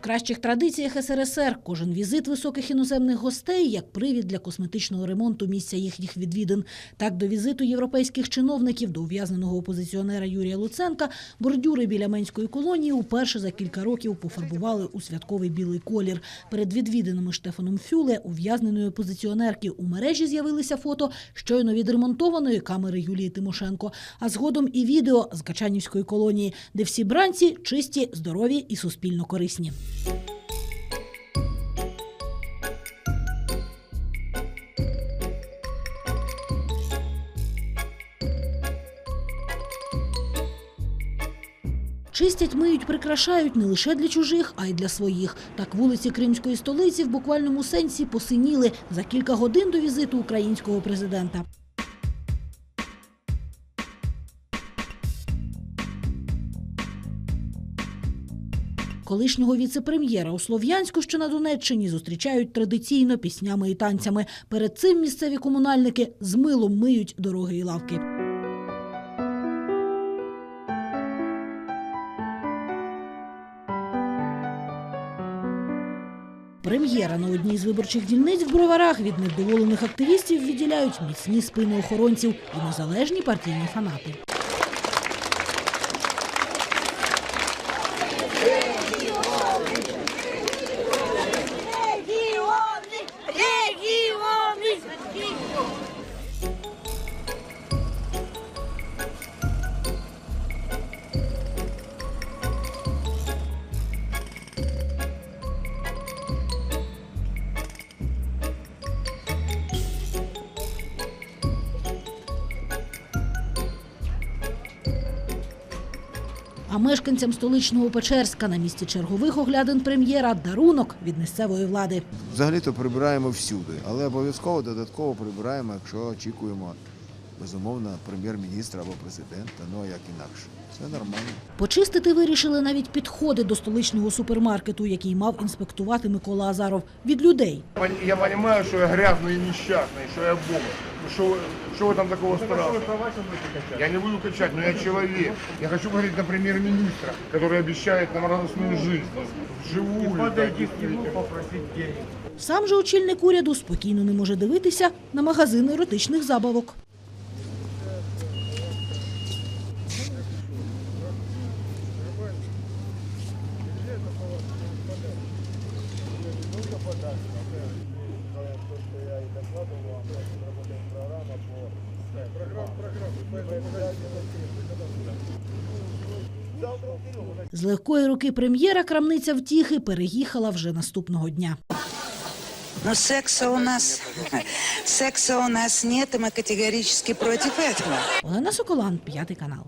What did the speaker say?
кращих традиціях СРСР кожен візит високих іноземних гостей як привід для косметичного ремонту місця їхніх відвідин. Так, до візиту європейських чиновників до ув'язненого опозиціонера Юрія Луценка бордюри біля Менської колонії уперше за кілька років пофарбували у святковий білий колір. Перед відвідинами Штефаном Фюле ув'язненої опозиціонерки у мережі з'явилися фото щойно відремонтованої камери Юлії Тимошенко, а згодом і відео з Качанівської колонії, де всі бранці чисті, здорові і суспільно корисні. Чистять, миють, прикрашають не лише для чужих, а й для своїх. Так вулиці Кримської столиці в буквальному сенсі посиніли за кілька годин до візиту українського президента. Колишнього віце-прем'єра у Слов'янську, що на Донеччині, зустрічають традиційно піснями і танцями. Перед цим місцеві комунальники з милом миють дороги і лавки. Прем'єра на одній з виборчих дільниць в броварах від невдоволених активістів відділяють міцні спини охоронців і незалежні партійні фанати. А мешканцям столичного Печерська на місці чергових оглядин прем'єра дарунок від місцевої влади. Взагалі-то прибираємо всюди, але обов'язково додатково прибираємо, якщо очікуємо безумовно прем'єр-міністра або президента. Ну а як інакше, це нормально. Почистити вирішили навіть підходи до столичного супермаркету, який мав інспектувати Микола Азаров від людей. Пон- Я понимаю, что я грязный и несчастный, что я бомж. Ну что, вы- что вы там такого страшного? Я не буду качать, но я человек. Я хочу говорить на премьер-министра, который обещает нам радостную жизнь. Живую. Подойди к нему, попросить денег. Сам же очільник уряду спокійно не може дивитися на магазин еротичних забавок. З легкої руки прем'єра крамниця втіхи переїхала вже наступного дня. Но секса у нас, секса у нас нет, и мы категорически против этого. Олена Соколан, п'ятий канал.